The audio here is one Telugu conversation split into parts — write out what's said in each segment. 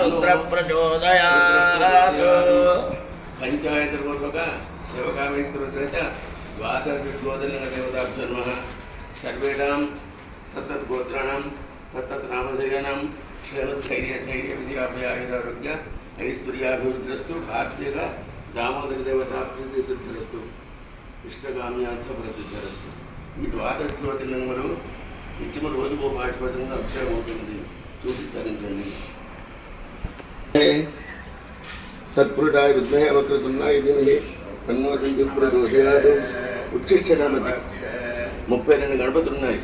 రుద్ర ప్రచోదయాత్ పంచాయతపూర్వక శివకామేశ్వర సహిత ద్వాదశ జ్యోతిర్లింగ దేవతాభ్యన్మ సర్వేషాం తత్తత్ గోత్రాణం తత్తత్ నామధేయానాం క్షేమస్థైర్య ధైర్య విజయాభయాయురారోగ్య ఐశ్వర్యాభివృద్ధిరస్తు భారతీయ దామోదర దేవతా ప్రీతి సిద్ధిరస్తు ఇష్టగామ్యార్థ ప్రసిద్ధిరస్తు ఈ ద్వాదశ జ్యోతిర్లింగములు నిత్యము రోజుకో పాఠపదంగా అభిషేకం అవుతుంది చూసి తరించండి తత్పురుషాయ విద్మహే వక్రతున్నాయ ధీమహి తన్నోదంతి ప్రచోదయాదు ఉచ్చిష్టగణపతి ముప్పై రెండు గణపతులు ఉన్నాయి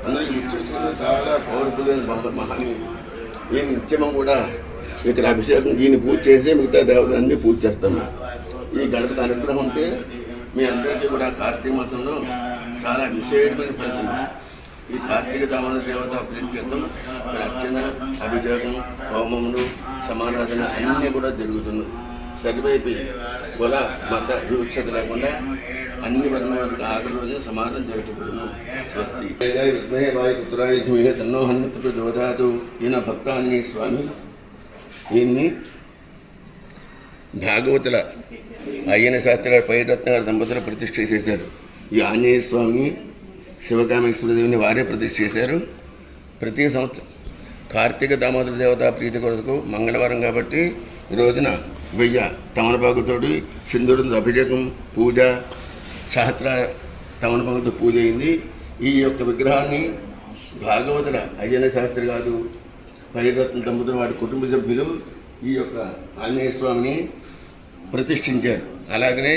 అందులో ఈ ఉచ్చిష్టం చాలా పవర్ఫుల్ అయిన మహా- మహనీయుడు ఈ నిత్యమం కూడా ఇక్కడ అభిషేకం దీన్ని పూజ చేసి మిగతా దేవతలన్నీ పూజ చేస్తాం ఈ గణపతి అనుగ్రహం ఉంటే మీ అందరికీ కూడా కార్తీక మాసంలో చాలా విశేషమైన ఫలితం ఈ కార్తీక దామన దేవత ప్రీత్యర్థం అర్చన అభిషేకం హోమములు సమారాధన అన్నీ కూడా జరుగుతున్నాయి. సరివైపు కుల మత వివక్షత లేకుండా అన్ని వర్ణ వారికి ఆఖరి రోజున సమాధానం జరుగుతున్నాం స్వస్తి. విద్మహే వాయు పుత్రాయ ధీమహి తన్నో హనుమత్ ప్రచోదయాతు ఈయన భక్త ఆంజనేయ స్వామి. ఈయన్ని భాగవతుల అయ్యన శాస్త్రి గారు పైరత్న గారు దంపతులు ప్రతిష్ఠ చేశారు. ఈ ఆంజనేయ స్వామి శివకామేశ్వర దేవిని వారే ప్రతిష్ఠ చేశారు. ప్రతి సంవత్సరం కార్తీక దామోదర దేవత ప్రీతి కొరకు మంగళవారం కాబట్టి ఈ రోజున వెయ్య తమలపాకుతోటి సింధూరంతో అభిషేకం పూజ సహస్ర తమలపాకుతో పూజ అయింది. ఈ యొక్క విగ్రహాన్ని భాగవతుల అయ్యన శాస్త్రి కాదు పైరత్న దంపతులు వారి కుటుంబ సభ్యులు ఈ యొక్క ఆంజనేయ స్వామిని ప్రతిష్ఠించారు. అలాగనే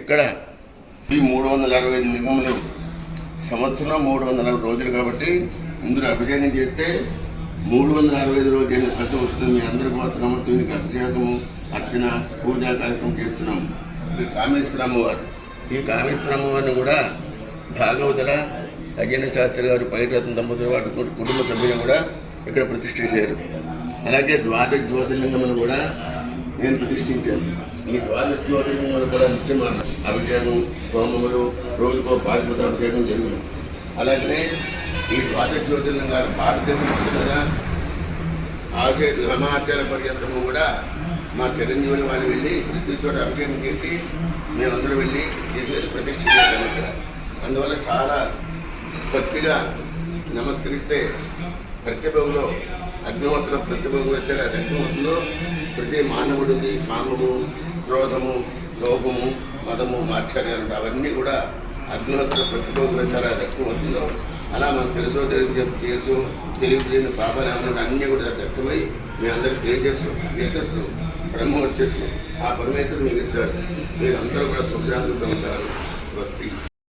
ఇక్కడ ఈ మూడు వందల అరవై ఐదు లింగములు సంవత్సరం మూడు వందల అరవై రోజులు కాబట్టి ఇందులో అభిషేకం చేస్తే మూడు వందల అరవై ఐదు రోజులు చేసిన వస్తుంది. మీ అందరి పోతున్నాము దీనికి అభిషేకము అర్చన పూజా కార్యక్రమం చేస్తున్నాము. ఇది కామేశ్వర అమ్మవారు ఈ కామేశ్వర అమ్మవారిని కూడా భాగవతుల అయ్యన్న శాస్త్రి గారు పైరత్న దంపతులు వాటి కుటుంబ సభ్యులు కూడా ఇక్కడ ప్రతిష్ఠ చేశారు అలాగే ద్వాదశ జ్యోతిర్లింగములు కూడా నేను ప్రతిష్ఠించాను. ఈ ద్వాదశ కూడా నిత్యం అభిషేకం హోమములు రోజుకో పాశుపత అభిషేకం జరిగింది అలాగనే ఈ ద్వాదశ గారు భారతదేశం కదా ఆశయ ధర్మాచార పర్యంతము కూడా మా చిరంజీవులు వాళ్ళు వెళ్ళి ప్రతి చోట అభిషేకం చేసి మేమందరూ వెళ్ళి చేసేది ప్రతిష్ఠ చేశాము ఇక్కడ. అందువల్ల చాలా భక్తిగా నమస్కరిస్తే ప్రతిభలో అగ్నిహోత్ర ప్రతిభ వేస్తే అది అగ్నిహోత్రంలో ప్రతి మానవుడికి కామము క్రోధము లోపము మదము ఆశ్చర్యాలు అవన్నీ కూడా అగ్నిహోత్ర ప్రతిభకు వెళ్తారు అది అగ్నిహోత్రంలో అలా మనం తెలుసో తెలియదు తెలుసు తెలియదు తెలియని అన్నీ కూడా దగ్ధమై మీ అందరికి తేజస్సు యశస్సు బ్రహ్మ వచ్చేస్సు ఆ పరమేశ్వరుడు మీకు ఇస్తాడు. మీరు అందరూ కూడా సుఖశాంతితో ఉంటారు. స్వస్తి.